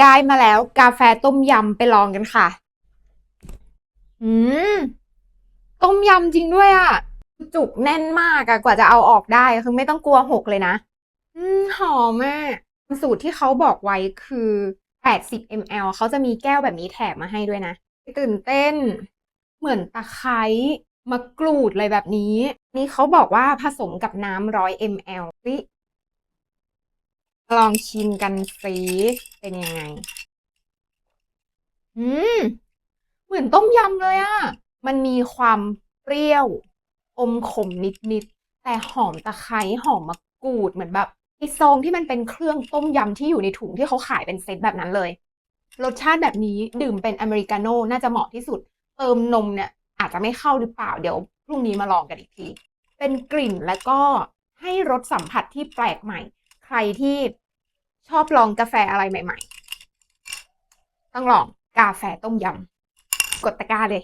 ได้มาแล้วกาแฟต้มยำไปลองกันค่ะ อืม ต้มยำจริงด้วยอะจุกแน่นมากอะกว่าจะเอาออกได้คือไม่ต้องกลัวหกเลยนะ อืม หอมอะสูตรที่เขาบอกไว้คือ80 ml เขาจะมีแก้วแบบนี้แถมมาให้ด้วยนะ ตื่นเต้น เหมือนตะไคร้มะกรูดอะไรแบบนี้ นี่เขาบอกว่าผสมกับน้ำร้อย ml สิ ลองชิมกันสิเป็นยังไง อืม เหมือนต้มยำเลยอะมันมีความเปรี้ยว อมขมนิดๆ แต่หอมตะไคร้หอมมะกรูดเหมือนแบบไอซองที่มันเป็นเครื่องต้มยำที่อยู่ในถุงที่เขาขายเป็นเซตแบบนั้นเลย รสชาติแบบนี้ดื่มเป็นอเมริกาโน่น่าจะเหมาะที่สุด เติมนมเนี่ย อาจจะไม่เข้าหรือเปล่าเดี๋ยวพรุ่งนี้มาลองกันอีกที เป็นกลิ่นและก็ให้รสสัมผัสที่แปลกใหม่ ใครที่ ชอบลองกาแฟอะไรใหม่ ๆ ต้องลองกาแฟต้มยำกดตะกร้าเลย